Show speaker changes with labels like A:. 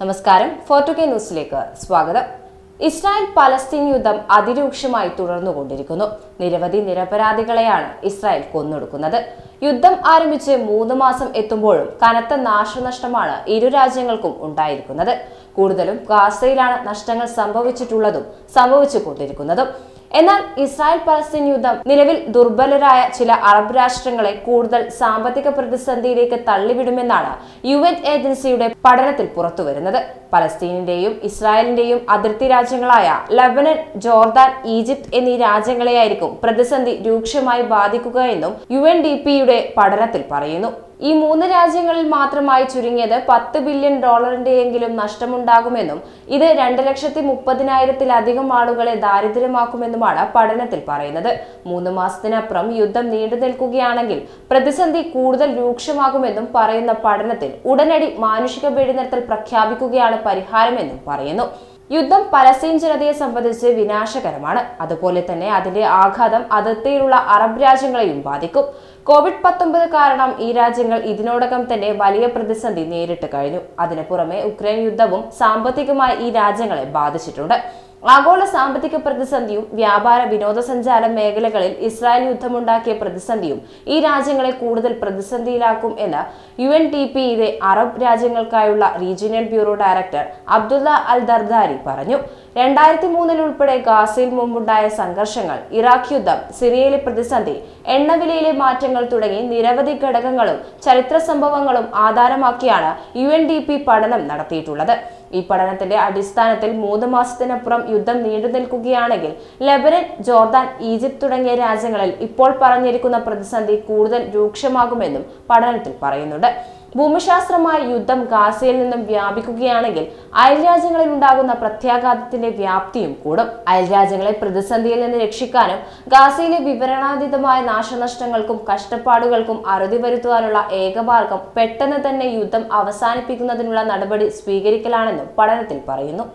A: നമസ്കാരം. ഫോർട്ടു കെ ന്യൂസിലേക്ക് സ്വാഗതം. ഇസ്രായേൽ പലസ്തീൻ യുദ്ധം അതിരൂക്ഷമായി തുടർന്നുകൊണ്ടിരിക്കുന്നു. നിരവധി നിരപരാധികളെയാണ് ഇസ്രായേൽ കൊന്നൊടുക്കുന്നത്. യുദ്ധം ആരംഭിച്ച് മൂന്ന് മാസം എത്തുമ്പോഴും കനത്ത നാശനഷ്ടമാണ് ഇരു രാജ്യങ്ങൾക്കും ഉണ്ടായിരിക്കുന്നത്. കൂടുതലും ഗാസയിലാണ് നഷ്ടങ്ങൾ സംഭവിച്ചിട്ടുള്ളതും സംഭവിച്ചുകൊണ്ടിരിക്കുന്നതും. എന്നാൽ ഇസ്രായേൽ പലസ്തീൻ യുദ്ധം നിലവിൽ ദുർബലരായ ചില അറബ് രാഷ്ട്രങ്ങളെ കൂടുതൽ സാമ്പത്തിക പ്രതിസന്ധിയിലേക്ക് തള്ളിവിടുമെന്നാണ് യു എൻ ഏജൻസിയുടെ പഠനത്തിൽ പുറത്തുവരുന്നത്. പലസ്തീനിന്റെയും ഇസ്രായേലിന്റെയും അതിർത്തി രാജ്യങ്ങളായ ലബനൻ ജോർദാൻ ഈജിപ്ത് എന്നീ രാജ്യങ്ങളെയായിരിക്കും പ്രതിസന്ധി രൂക്ഷമായി ബാധിക്കുക എന്നും യു എൻ ഡി പിയുടെ പഠനത്തിൽ പറയുന്നു. ഈ മൂന്ന് രാജ്യങ്ങളിൽ മാത്രമായി ചുരുങ്ങിയത് പത്ത് ബില്യൺ ഡോളറിന്റെയെങ്കിലും നഷ്ടമുണ്ടാകുമെന്നും ഇത് രണ്ട് ലക്ഷത്തി മുപ്പതിനായിരത്തിലധികം ആളുകളെ ദാരിദ്ര്യമാക്കുമെന്നുമാണ് പഠനത്തിൽ പറയുന്നത്. മൂന്ന് മാസത്തിനപ്പുറം യുദ്ധം നീണ്ടു നിൽക്കുകയാണെങ്കിൽ പ്രതിസന്ധി കൂടുതൽ രൂക്ഷമാകുമെന്നും പറയുന്ന പഠനത്തിൽ ഉടനടി മാനുഷിക വെടിനിർത്തൽ പ്രഖ്യാപിക്കുകയാണ് പരിഹാരമെന്നും പറയുന്നു. യുദ്ധം പലസ്തീൻ ജനതയെ സംബന്ധിച്ച് വിനാശകരമാണ്. അതുപോലെ തന്നെ അതിന്റെ ആഘാതം അതിർത്തിയിലുള്ള അറബ് രാജ്യങ്ങളെയും ബാധിക്കും. കോവിഡ് പത്തൊമ്പത് കാരണം ഈ രാജ്യങ്ങൾ ഇതിനോടകം തന്നെ വലിയ പ്രതിസന്ധി നേരിട്ട് കഴിഞ്ഞു. അതിനു പുറമെ ഉക്രൈൻ യുദ്ധവും സാമ്പത്തികമായി ഈ രാജ്യങ്ങളെ ബാധിച്ചിട്ടുണ്ട്. ആഗോള സാമ്പത്തിക പ്രതിസന്ധിയും വ്യാപാര വിനോദസഞ്ചാര മേഖലകളിൽ ഇസ്രായേൽ യുദ്ധമുണ്ടാക്കിയ പ്രതിസന്ധിയും ഈ രാജ്യങ്ങളെ കൂടുതൽ പ്രതിസന്ധിയിലാക്കും എന്ന് യു എൻ ടി പിയിലെ Arab രാജ്യങ്ങൾക്കായുള്ള regional bureau director Abdullah al Dardari പറഞ്ഞു. രണ്ടായിരത്തി മൂന്നിൽ ഉൾപ്പെടെ ഗാസയിൽ മുമ്പുണ്ടായ സംഘർഷങ്ങൾ ഇറാഖ് യുദ്ധം സിറിയയിലെ പ്രതിസന്ധി എണ്ണവിലയിലെ മാറ്റങ്ങൾ തുടങ്ങി നിരവധി ഘടകങ്ങളും ചരിത്ര സംഭവങ്ങളും ആധാരമാക്കിയാണ് യു എൻ ഡി പി പഠനം നടത്തിയിട്ടുള്ളത്. ഈ പഠനത്തിന്റെ അടിസ്ഥാനത്തിൽ മൂന്ന് മാസത്തിനപ്പുറം യുദ്ധം നീണ്ടു നിൽക്കുകയാണെങ്കിൽ ലബനൻ ജോർദാൻ ഈജിപ്ത് തുടങ്ങിയ രാജ്യങ്ങളിൽ ഇപ്പോൾ പറഞ്ഞിരിക്കുന്ന പ്രതിസന്ധി കൂടുതൽ രൂക്ഷമാകുമെന്നും പഠനത്തിൽ പറയുന്നുണ്ട്. ഭൂമിശാസ്ത്രമായി യുദ്ധം ഗാസയിൽ നിന്നും വ്യാപിക്കുകയാണെങ്കിൽ അയൽരാജ്യങ്ങളിൽ ഉണ്ടാകുന്ന പ്രത്യാഘാതത്തിന്റെ വ്യാപ്തിയും കൂടും. അയൽരാജ്യങ്ങളെ പ്രതിസന്ധിയിൽ നിന്ന് രക്ഷിക്കാനും ഗാസയിലെ വിവരണാതീതമായ നാശനഷ്ടങ്ങൾക്കും കഷ്ടപ്പാടുകൾക്കും അറുതി വരുത്തുവാനുള്ള ഏകമാർഗം പെട്ടെന്ന് തന്നെ യുദ്ധം അവസാനിപ്പിക്കുന്നതിനുള്ള നടപടി സ്വീകരിക്കലാണെന്നും പഠനത്തിൽ പറയുന്നു.